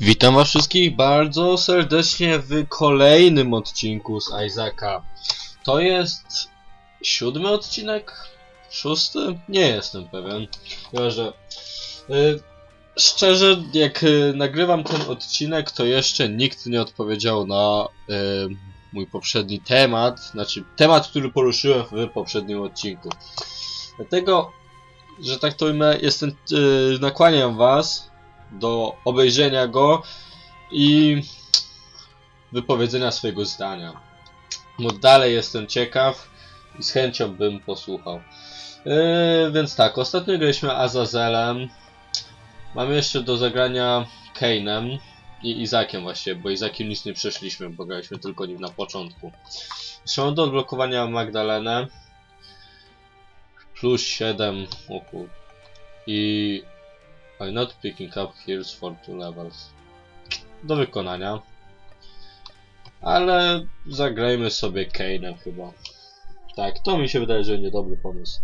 Witam was wszystkich bardzo serdecznie w kolejnym odcinku z Isaaca. To jest siódmy odcinek? Szósty? Nie jestem pewien. Chyba, że... Y, szczerze, jak y, nagrywam ten odcinek, to jeszcze nikt nie odpowiedział na y, mój poprzedni temat. Znaczy, temat, który poruszyłem w poprzednim odcinku. Dlatego, że tak to ujmę, jestem, y, nakłaniam was do obejrzenia go i wypowiedzenia swojego zdania. Bo dalej jestem ciekaw i z chęcią bym posłuchał. Yy, więc tak, ostatnio graliśmy Azazelem. Mamy jeszcze do zagrania Kane'em i Izakiem właśnie, bo Izakiem nic nie przeszliśmy, bo graliśmy tylko nim na początku. Jeszcze mam do odblokowania Magdalenę. Plus 7 oku. I I'm not picking up heals for two levels. Do wykonania. Ale zagrajmy sobie Kane'em chyba. Tak, to mi się wydaje, że niedobry pomysł.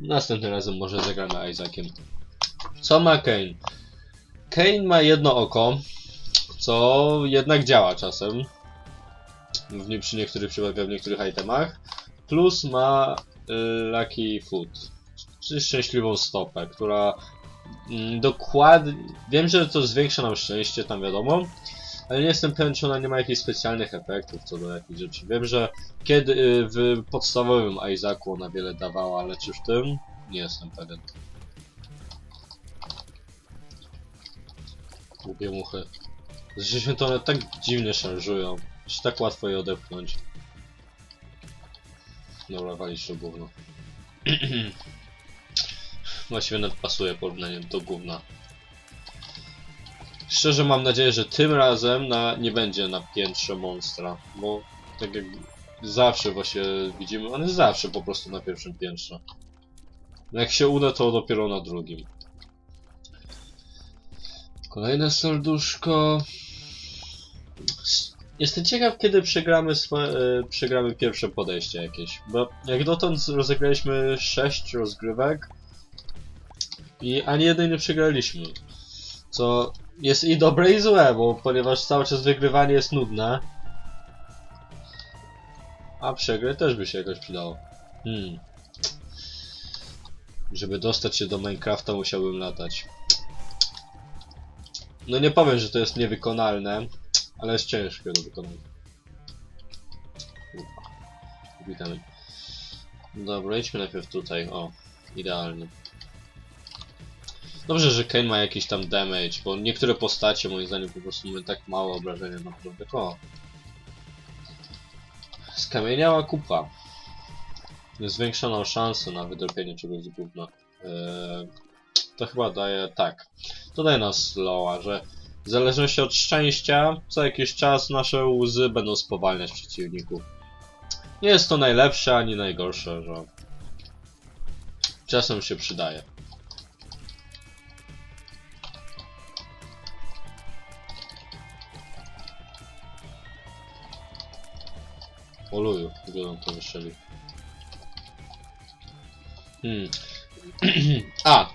Następnym razem może zagramy Isaaciem. Co ma Kane? Kane ma jedno oko, co jednak działa czasem. W nie, przy niektórych przypadkach, w niektórych itemach. Plus ma y, Lucky Foot, czyli szczęśliwą stopę, która Dokładnie. Wiem, że to zwiększa nam szczęście, tam wiadomo. Ale nie jestem pewien, czy ona nie ma jakichś specjalnych efektów co do jakichś rzeczy. Wiem, że kiedy y, w podstawowym Isaacu ona wiele dawała, ale czy w tym? Nie jestem pewien. Głupie muchy. Zresztą to one tak dziwnie szarżują. Że tak łatwo je odepchnąć. Dobra, walić to gówno. Właściwie nawet pasuje porównanie do gówna. Szczerze mam nadzieję, że tym razem na, nie będzie na piętrze monstra, bo tak jak zawsze właśnie widzimy, on jest zawsze po prostu na pierwszym piętrze. Jak się uda, to dopiero na drugim. Kolejne serduszko. Jestem ciekaw, kiedy przegramy, e, przegramy pierwsze podejście jakieś, bo jak dotąd rozegraliśmy 6 rozgrywek, i ani jednej nie przegraliśmy. Co jest i dobre i złe, bo ponieważ cały czas wygrywanie jest nudne. A przegrać też by się jakoś przydało. Hmm. Żeby dostać się do Minecrafta musiałbym latać. No nie powiem, że to jest niewykonalne, ale jest ciężkie do wykonania. Witamy. Dobra, idźmy najpierw tutaj. O, idealnie. Dobrze, że Kane ma jakiś tam damage, bo niektóre postacie moim zdaniem po prostu mają tak małe obrażenia naprawdę. O. Skamieniała kupa. Zwiększoną szansę na wydropienie czegoś z gówna. Eee, to chyba daje tak. To daje nas slowa, że w zależności od szczęścia, co jakiś czas nasze łzy będą spowalniać przeciwników. Nie jest to najlepsze ani najgorsze, że czasem się przydaje. Oluju, gdzie on to wystrzelił. Hmm. A!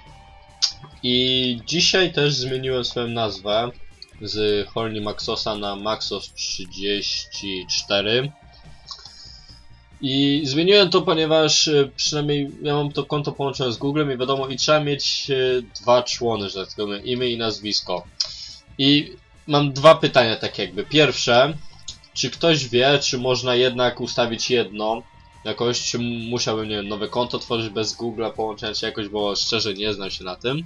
I dzisiaj też zmieniłem swoją nazwę z Horny Maxosa na Maxos 34. I zmieniłem to, ponieważ e, przynajmniej ja mam to konto połączone z Googlem i wiadomo, i trzeba mieć e, dwa człony, że tak powiem, imię i nazwisko. I mam dwa pytania, tak jakby. Pierwsze, czy ktoś wie, czy można jednak ustawić jedno jakoś, czy musiałbym, nie wiem, nowe konto tworzyć bez Google'a, połączenia się jakoś, bo szczerze nie znam się na tym.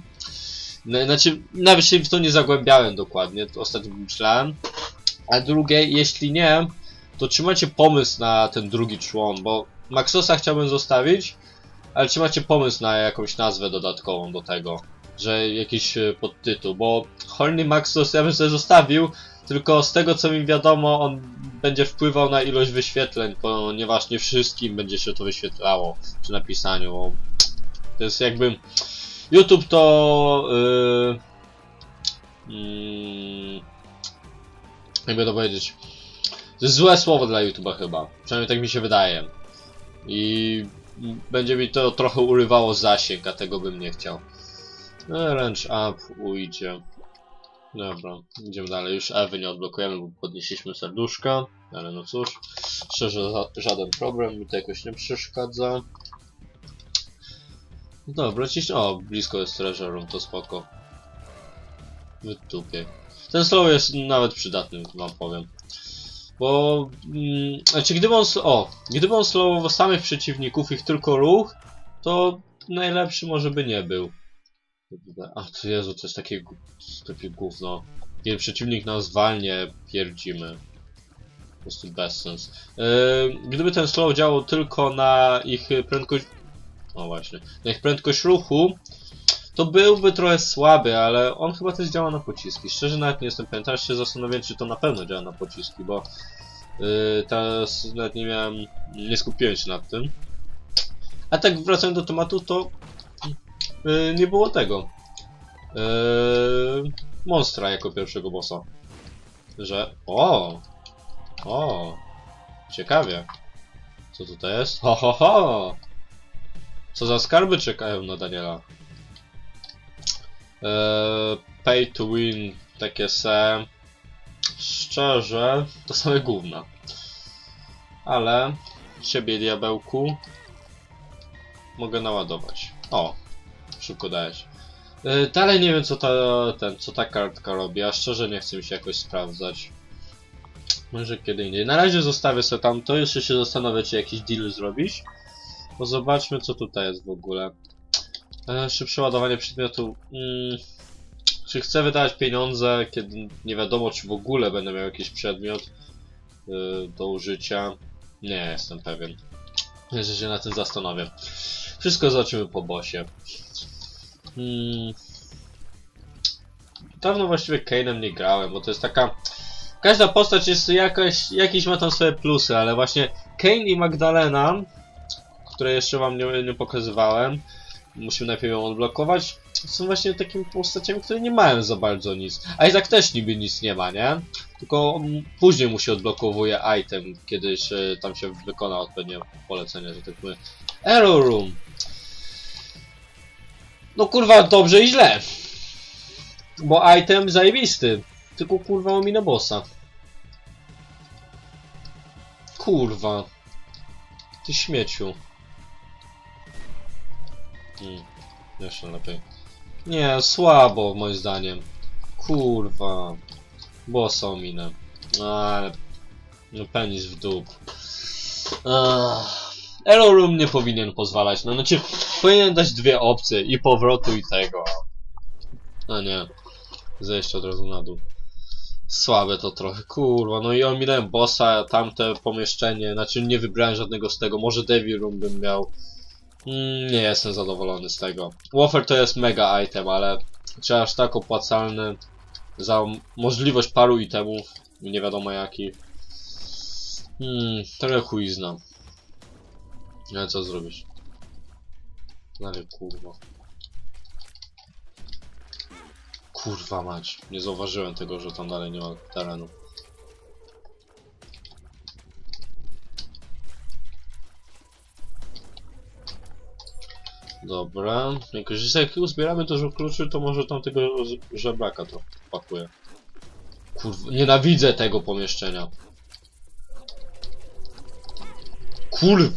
No, znaczy, nawet się w to nie zagłębiałem dokładnie, ostatnio myślałem. A drugie, jeśli nie, to czy macie pomysł na ten drugi człon, bo Maxosa chciałbym zostawić, ale czy macie pomysł na jakąś nazwę dodatkową do tego, że jakiś e, podtytuł, bo Horny Maxos ja bym sobie zostawił, tylko z tego co mi wiadomo, on będzie wpływał na ilość wyświetleń, ponieważ nie wszystkim będzie się to wyświetlało przy napisaniu. To jest jakby. YouTube to. Yy, yy, jakby to powiedzieć. To jest złe słowo dla YouTube'a chyba. Przynajmniej tak mi się wydaje. I będzie mi to trochę urywało zasięg, a tego bym nie chciał. No, range up ujdzie. Dobra, idziemy dalej. Już Ewy nie odblokujemy, bo podnieśliśmy serduszka. Ale no cóż, szczerze żaden problem, mi to jakoś nie przeszkadza. Dobra, ciś... O, blisko jest treasure room, to spoko. Wytupię. Ten slow jest nawet przydatny, wam powiem. Bo, mm, znaczy gdyby on, o, gdyby on slowował samych przeciwników, ich tylko ruch, to najlepszy może by nie był. A, to Jezu, to jest takie, takie gówno. Kiedy przeciwnik nas walnie, pierdzimy. Po prostu bez sens. Yy, gdyby ten slow działał tylko na ich prędkość... O właśnie. Na ich prędkość ruchu, to byłby trochę słaby, ale on chyba też działa na pociski. Szczerze nawet nie jestem pewien. Teraz się zastanawiam, czy to na pewno działa na pociski, bo yy, teraz nawet nie miałem, nie skupiłem się nad tym. A tak wracając do tematu, to yy, nie było tego. Yy, Monstra jako pierwszego bossa. Że... O! O! Ciekawie. Co tutaj jest? Ho, ho, ho! Co za skarby czekają na Daniela? Eee, pay to win, takie se. Szczerze, to same gówna. Ale ciebie diabełku mogę naładować. O, szybko dajesz. Eee, dalej nie wiem co ta, ten, co ta kartka robi, a szczerze nie chcę mi się jakoś sprawdzać. Może kiedy indziej. Na razie zostawię sobie tam to, jeszcze się zastanowię czy jakiś deal zrobić. Bo zobaczmy co tutaj jest w ogóle. E, szybsze ładowanie przedmiotu. Mm, czy chcę wydawać pieniądze, kiedy nie wiadomo, czy w ogóle będę miał jakiś przedmiot y, do użycia? Nie jestem pewien. Jeszcze się na tym zastanowię. Wszystko zobaczymy po bosie. Hmm. Dawno właściwie Kane'em nie grałem, bo to jest taka... Każda postać jest jakaś, jakieś ma tam swoje plusy, ale właśnie Kane i Magdalena, które jeszcze wam nie, nie pokazywałem, musimy najpierw ją odblokować, są właśnie takimi postaciami, które nie mają za bardzo nic. Isaac też niby nic nie ma, nie? Tylko później mu się odblokowuje item, kiedyś tam się wykona odpowiednie polecenie, że tak powiem. Arrow Room. No kurwa, dobrze i źle. Bo item zajebisty. Tylko kurwa ominę bossa. Kurwa. Ty śmieciu. Hmm. Jeszcze lepiej. Nie, słabo moim zdaniem. Kurwa. Bossa ominę. Ale... No penis w. Ach. Arrow Room nie powinien pozwalać. No znaczy, powinien dać dwie opcje. I powrotu i tego. A nie. Zejście od razu na dół. Słabe to trochę, kurwa, no i ominąłem bossa, tamte pomieszczenie, znaczy nie wybrałem żadnego z tego, może Devil Room bym miał. Mm, nie jestem zadowolony z tego. Wafer to jest mega item, ale czy aż tak opłacalny za możliwość paru itemów, nie wiadomo jaki. Hmm, trochę chuizna. Ale co zrobisz? Ale kurwa. Kurwa mać, nie zauważyłem tego, że tam dalej nie ma terenu. Dobra, jak już jak uzbieramy dużo kluczy, to może tam tego żebraka to pakuje. Kurwa, nienawidzę tego pomieszczenia. Kur...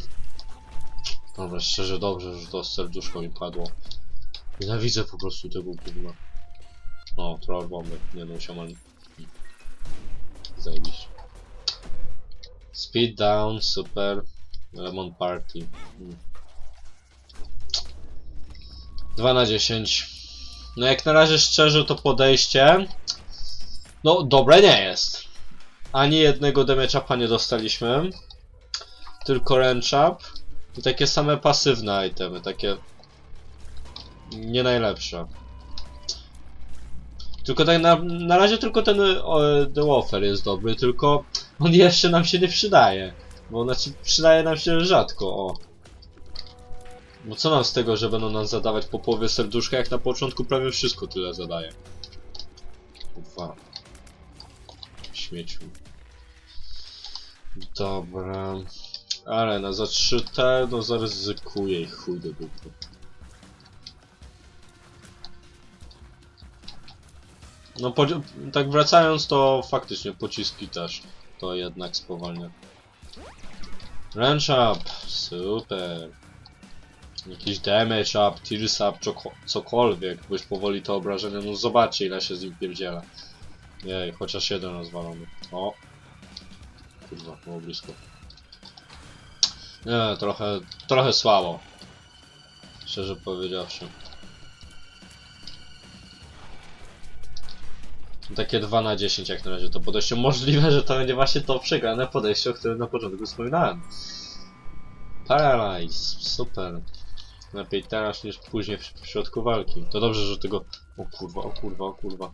Dobra, szczerze dobrze, że to serduszko mi padło. Nienawidzę po prostu tego gówna. O, troll bomby. Nie no, się mam... Zajebiście. Speed down, super. Lemon party. Mm. 2 na 10. No jak na razie szczerze to podejście... No, dobre nie jest. Ani jednego damage upa nie dostaliśmy. Tylko up. I takie same pasywne itemy, takie... Nie najlepsze. Tylko tak na, na razie tylko ten o, The Wafer jest dobry, tylko on jeszcze nam się nie przydaje. Bo znaczy przydaje nam się rzadko, o. Bo co nam z tego, że będą nam zadawać po połowie serduszka, jak na początku prawie wszystko tyle zadaje. Dwa. Śmieciu. Dobra. Ale na za 3T, no zaryzykuję i chuj do dupy. No tak wracając to faktycznie pociski też to jednak spowalnia. Wrench up, super. Jakiś damage up, tears up, cokolwiek, bo już powoli to obrażenie, no zobaczcie ile się z nim pierdziela. Jej, chociaż jeden rozwalony. O! Kurwa, było blisko. Nie, trochę, trochę słabo. Szczerze powiedziawszy. Takie 2 na 10 jak na razie to podejście. Możliwe, że to będzie właśnie to przegrane podejście, o którym na początku wspominałem. Paralyze, super. Lepiej teraz niż później w, w środku walki. To dobrze, że tego... O kurwa, o kurwa, o kurwa.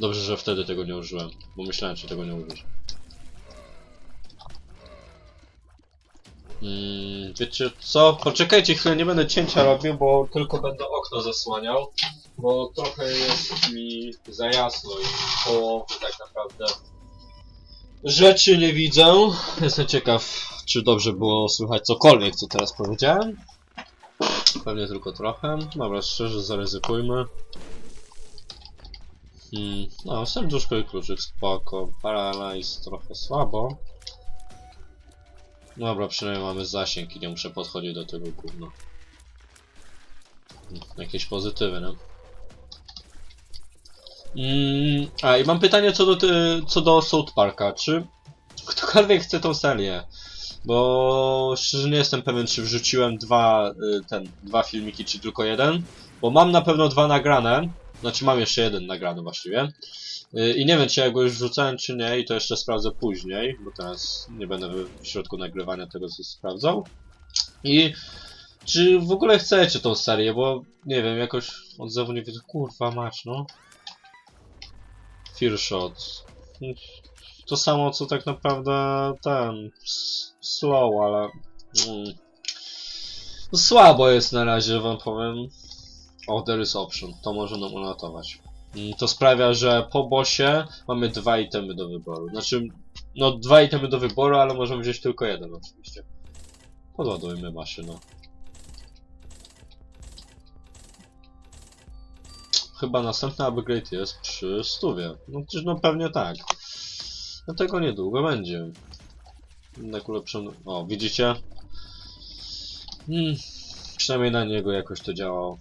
Dobrze, że wtedy tego nie użyłem, bo myślałem, czy tego nie użyć. Mm, wiecie co? Poczekajcie chwilę, nie będę cięcia robił, bo tylko będę okno zasłaniał. Bo trochę jest mi za jasno i połowy tak naprawdę rzeczy nie widzę. Jestem ciekaw, czy dobrze było słychać cokolwiek, co teraz powiedziałem. Pewnie tylko trochę. Dobra, szczerze zaryzykujmy. Hmm, no, serduszko i kluczyk, spoko. Paralyze trochę słabo. Dobra, przynajmniej mamy zasięg i nie muszę podchodzić do tego gówna. Hmm, Jakieś pozytywy, no. Mm, a i mam pytanie co do, co do South Parka. Czy ktokolwiek chce tą serię? Bo szczerze nie jestem pewien, czy wrzuciłem dwa, y, ten, dwa filmiki, czy tylko jeden. Bo mam na pewno dwa nagrane. Znaczy mam jeszcze jeden nagrany właściwie. Y, I nie wiem, czy ja go już wrzucałem, czy nie, i to jeszcze sprawdzę później, bo teraz nie będę w środku nagrywania tego sprawdzał. I czy w ogóle chcecie tą serię, bo nie wiem, jakoś nie widzę. Kurwa mać, no. Fear Shot. To samo co tak naprawdę ten slow, ale mm, słabo jest na razie wam powiem. O, there is option. To może nam uratować. Mm, To sprawia, że po bossie mamy dwa itemy do wyboru. Znaczy, no dwa itemy do wyboru, ale możemy wziąć tylko jeden oczywiście. Podładujmy maszynę. Chyba następny upgrade jest przy stówie. No no pewnie tak. Dlatego niedługo będzie. Jednak ulepszony. O, widzicie? Hmm, przynajmniej na niego jakoś to działało.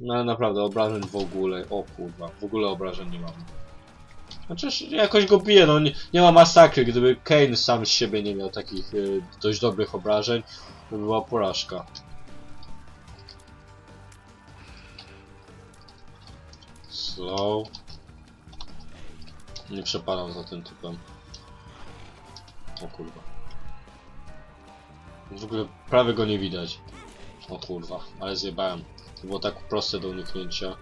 No ale naprawdę obrażeń w ogóle. O kurwa, w ogóle obrażeń nie mam. Chociaż jakoś go bije, no nie, nie ma masakry. Gdyby Kane sam z siebie nie miał takich y, dość dobrych obrażeń, to by była porażka. Slow. Nie przepadam za tym typem. O kurwa. W ogóle prawie go nie widać. O kurwa, ale zjebałem. Było tak proste do uniknięcia.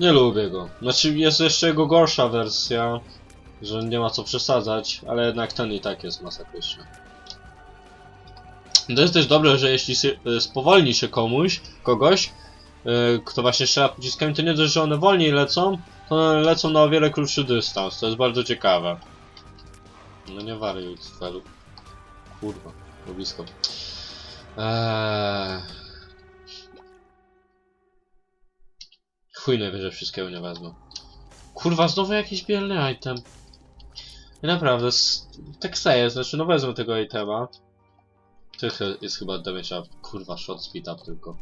Nie lubię go. Znaczy jest jeszcze jego gorsza wersja, że nie ma co przesadzać, ale jednak ten i tak jest masakryczny. To jest też dobre, że jeśli e, spowolni się komuś, kogoś, e, kto właśnie strzela pociskami, to nie dość, że one wolniej lecą, to one lecą na o wiele krótszy dystans. To jest bardzo ciekawe. No nie wariuj, Felu. Kurwa, było blisko. Eee... Chuj najwyżej wszystkiego nie wezmę. Kurwa, znowu jakiś bielny item. I naprawdę, tak serio, znaczy no wezmę tego itema. To jest chyba damage up. Kurwa, shot speed up tylko.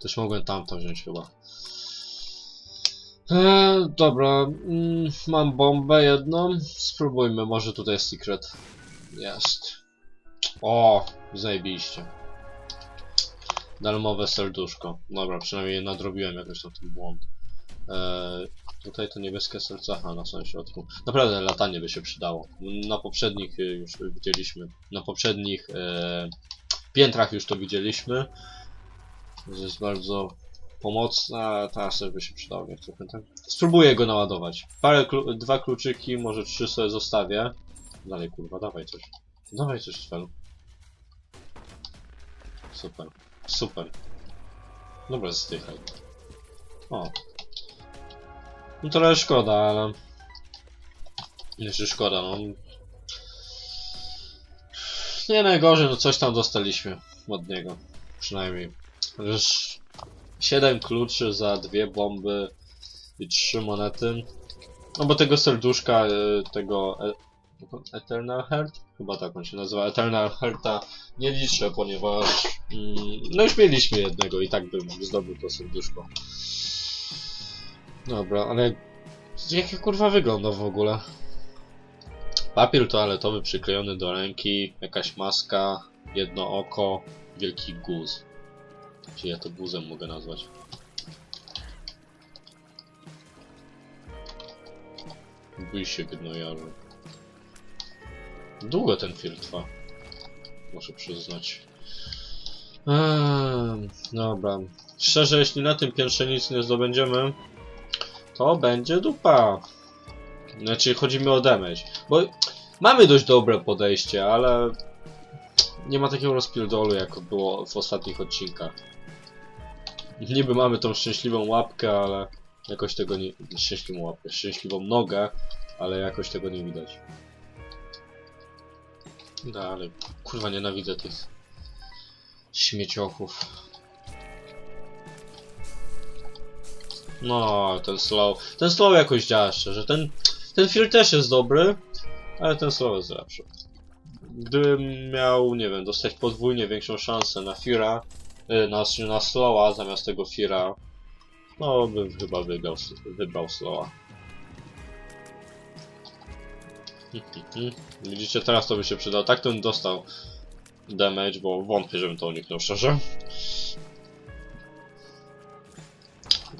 Też mogłem tamto wziąć chyba. Eee, dobra, mm, mam bombę jedną. Spróbujmy, może tutaj secret. Jest. O, zajebiście. Darmowe serduszko. Dobra, przynajmniej nadrobiłem jakoś na ten błąd. Eee, tutaj to niebieskie serce, aha, na samym środku. Naprawdę latanie by się przydało. Na poprzednich y, już widzieliśmy. Na poprzednich e, piętrach już to widzieliśmy. Jest bardzo pomocne, a teraz by się przydało. Nie chcę pamiętam. Spróbuję go naładować. Parę, klu dwa kluczyki, może trzy sobie zostawię. Dalej kurwa, dawaj coś. Dawaj coś Sven. Super. Super. Dobra, zdychaj. O. No trochę szkoda, ale... Jeszcze szkoda, no. Nie najgorzej, no coś tam dostaliśmy od niego. Przynajmniej. Już 7 kluczy za dwie bomby i 3 monety. No bo tego serduszka, y, tego e, Eternal Heart? Chyba tak on się nazywa. Eternal Hearta nie liczę, ponieważ mm, no już mieliśmy jednego i tak bym zdobył to serduszko. Dobra, ale jak ja kurwa wygląda w ogóle? Papier toaletowy przyklejony do ręki, jakaś maska, jedno oko, wielki guz. Czy ja to guzem mogę nazwać? Bój się gnojarzu. Długo ten film trwa. Muszę przyznać. Eee, dobra. Szczerze, jeśli na tym pierwsze nic nie zdobędziemy, to będzie dupa. Znaczy, chodzi mi o damage. Bo mamy dość dobre podejście, ale nie ma takiego rozpierdolu, jak było w ostatnich odcinkach. Niby mamy tą szczęśliwą łapkę, ale jakoś tego nie... Szczęśliwą łapkę, szczęśliwą nogę, ale jakoś tego nie widać. No, ale kurwa nienawidzę tych śmieciochów. No, ten slow. Ten slow jakoś działa szczerze. Ten, ten film też jest dobry, ale ten slow jest lepszy. Gdybym miał, nie wiem, dostać podwójnie większą szansę na Fira, y, na, na Slowa zamiast tego Fira, no bym chyba wybrał Slowa. Widzicie, teraz to by się przydało. Tak to bym dostał damage, bo wątpię, żebym to uniknął szczerze.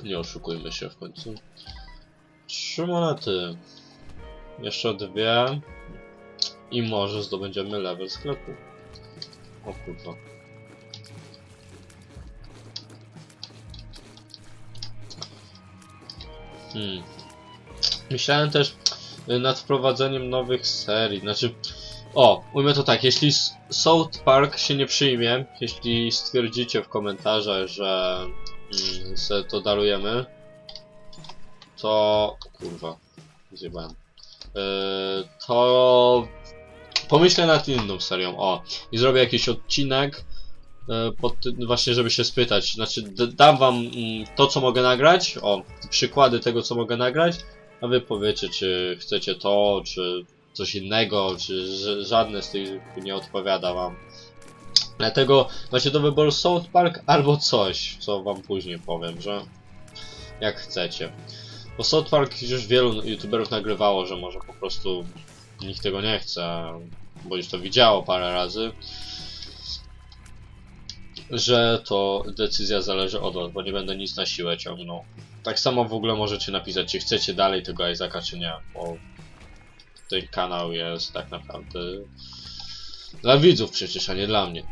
Nie oszukujmy się w końcu. Trzy monety. Jeszcze dwie. I może zdobędziemy level sklepu. O kurwa. Hmm. Myślałem też nad wprowadzeniem nowych serii. Znaczy, o, ujmę to tak, jeśli South Park się nie przyjmie, jeśli stwierdzicie w komentarzach, że mm, to darujemy, to... kurwa, zjebałem. Yy, to pomyślę nad inną serią, o, i zrobię jakiś odcinek, yy, pod, właśnie żeby się spytać, znaczy dam wam mm, to, co mogę nagrać, o, przykłady tego, co mogę nagrać, a wy powiecie, czy chcecie to, czy coś innego, czy żadne z tych nie odpowiada wam. Dlatego macie do wyboru South Park albo coś, co wam później powiem, że jak chcecie. Bo South Park już wielu youtuberów nagrywało, że może po prostu nikt tego nie chce, bo już to widziało parę razy, że to decyzja zależy od was, bo nie będę nic na siłę ciągnął. Tak samo w ogóle możecie napisać, czy chcecie dalej tego Isaaca, czy nie, bo ten kanał jest tak naprawdę dla widzów przecież, a nie dla mnie.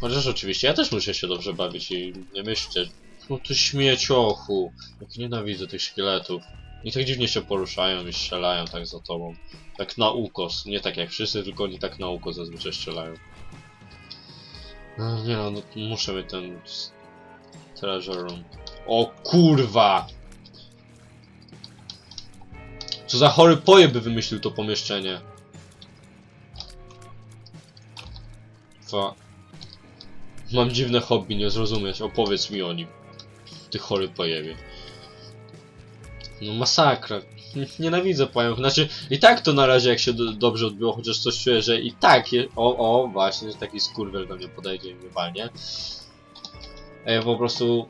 Chociaż oczywiście ja też muszę się dobrze bawić i nie myślcie, no ty śmieciochu, jak nienawidzę tych szkieletów. I tak dziwnie się poruszają i strzelają tak za tobą. Tak na ukos, nie tak jak wszyscy, tylko oni tak na ukos zazwyczaj strzelają. No, nie no, no muszę mieć ten treasure room. O kurwa! Co za chory pojeb by wymyślił to pomieszczenie. Fa. Mam dziwne hobby, nie zrozumieć. Opowiedz mi o nim. Ty chory pojebie. No masakra. Nienawidzę pająków. Znaczy, i tak to na razie jak się do, dobrze odbyło, chociaż coś czuję, że i tak je... O, o, właśnie, taki skurwiel do mnie podejdzie i mnie walnie. Ja po prostu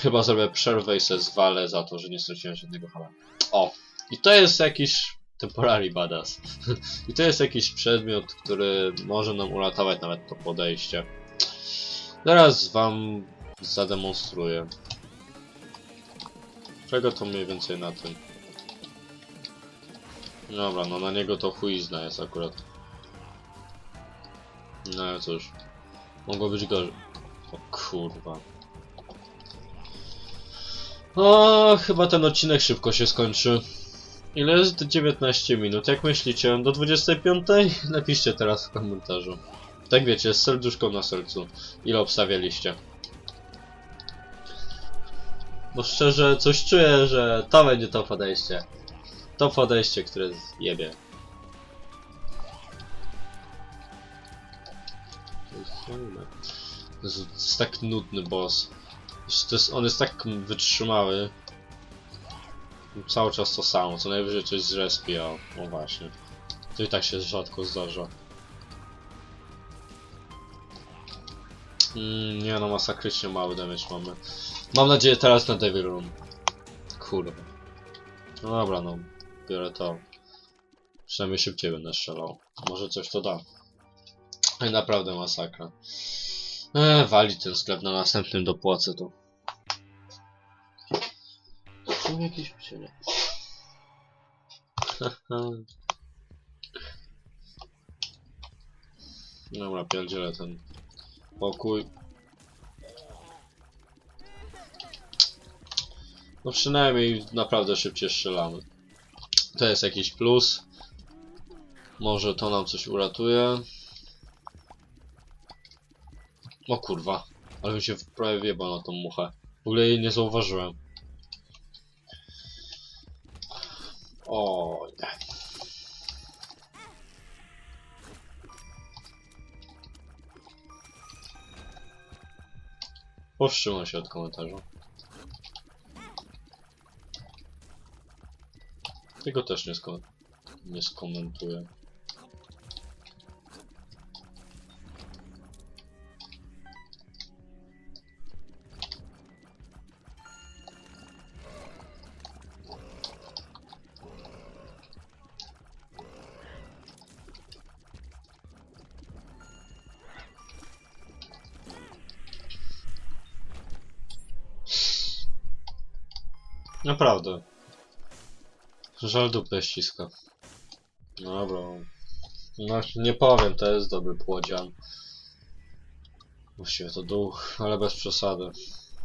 chyba zrobię przerwę i se zwalę za to, że nie straciłem żadnego hala. O, i to jest jakiś temporary badass. I to jest jakiś przedmiot, który może nam uratować nawet to podejście. Zaraz wam zademonstruję. Czego to mniej więcej na tym? Dobra, no na niego to chuizna jest akurat. No ale cóż. Mogło być gorzej. O kurwa. O, chyba ten odcinek szybko się skończy. Ile jest? 19 minut. Jak myślicie? Do 25? Napiszcie teraz w komentarzu. Tak wiecie, z serduszką na sercu. Ile obstawialiście? Bo szczerze, coś czuję, że to będzie to podejście. To podejście, które zjebie. Jezu, to jest tak nudny boss. Jest, on jest tak wytrzymały. Cały czas to samo, co najwyżej coś z respi, a no właśnie. To i tak się rzadko zdarza. Mm, nie no, masakrycznie mały damage mamy. Mam nadzieję teraz na Devil Room. Kurwa. No dobra, no. Biorę to. Przynajmniej szybciej będę strzelał. Może coś to da. Naprawdę masakra. Eee, wali ten sklep na następnym dopłacę to. Są jakieś psienie. Dobra, pierdzielę ten pokój. No przynajmniej naprawdę szybciej strzelamy. To jest jakiś plus. Może to nam coś uratuje. O kurwa, ale mi się prawie wjebał na tą muchę. W ogóle jej nie zauważyłem. O nie. Powstrzymał się od komentarza. Tego też nie, sko nie skomentuję. Naprawdę. Żal dupę ściska. Dobra. No, nie powiem, to jest dobry płodzian. Właściwie to duch, ale bez przesady.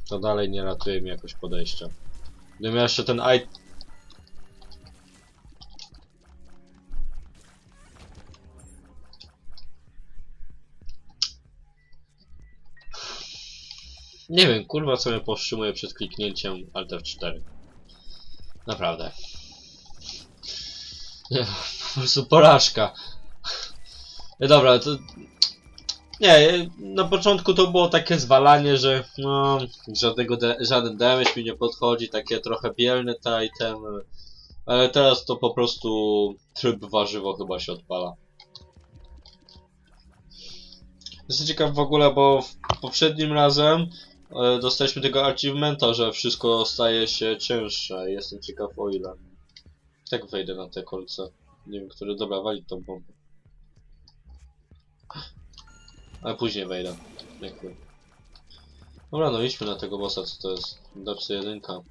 To dalej nie ratuje mi jakoś podejścia. Gdybym miał jeszcze ten i... Nie wiem, kurwa co mnie powstrzymuje przed kliknięciem Alt F4. Naprawdę. Po prostu porażka. Nie, dobra, to... Nie, na początku to było takie zwalanie, że no, żadnego de żaden damage mi nie podchodzi, takie trochę bielne te itemy. Ale teraz to po prostu tryb warzywo chyba się odpala. Jestem ciekaw w ogóle, bo w poprzednim razem e, dostaliśmy tego achievementa, że wszystko staje się cięższe. Jestem ciekaw o ile. Tak wejdę na te kolce. Nie wiem, które. Dobra, wali tą bombę. Ale później wejdę. Jakby. Dobra, no idźmy na tego bossa, co to jest. Dapsy jedynka.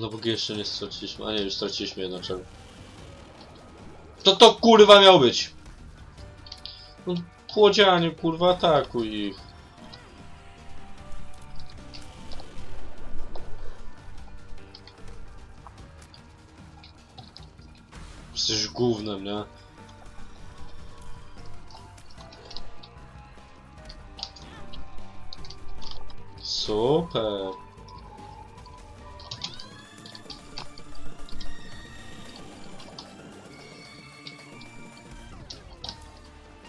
Dopóki jeszcze nie straciliśmy. A nie, już straciliśmy jedno czerw. To to kurwa miał być! No, płodzianie, kurwa, atakuj ich. Jesteś gównem, nie? Super.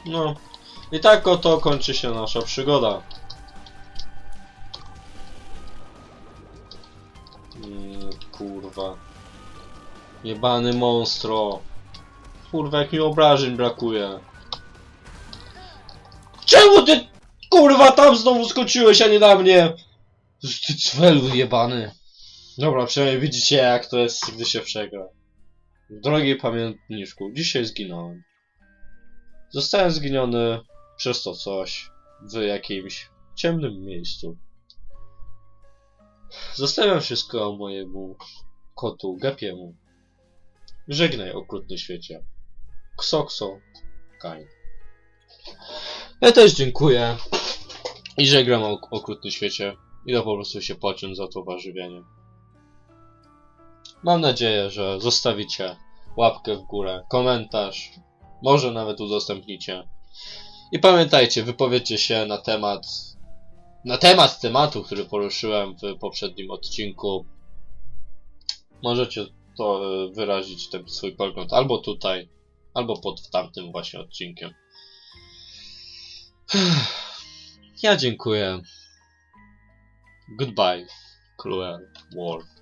No. I tak oto kończy się nasza przygoda. Mm, kurwa. Jebany monstro. Kurwa, jak mi obrażeń brakuje. Czemu ty kurwa tam znowu skoczyłeś, a nie na mnie? Ty cwelu jebany. Dobra, przynajmniej widzicie jak to jest, gdy się przegra. Drogi pamiętniczku, dzisiaj zginąłem. Zostałem zginiony przez to coś w jakimś ciemnym miejscu. Zostawiam wszystko mojemu kotu Gapiemu. Żegnaj, okrutny świecie. Ksokso Kain. Ja też dziękuję. I żegnam okrutny świecie. Idę po prostu się pociąć za to warzywienie. Mam nadzieję, że zostawicie łapkę w górę, komentarz, może nawet udostępnicie. I pamiętajcie, wypowiedzcie się na temat na temat tematu, który poruszyłem w poprzednim odcinku. Możecie to wyrazić ten swój pogląd albo tutaj, albo pod tamtym właśnie odcinkiem. Ja dziękuję. Goodbye, cruel world.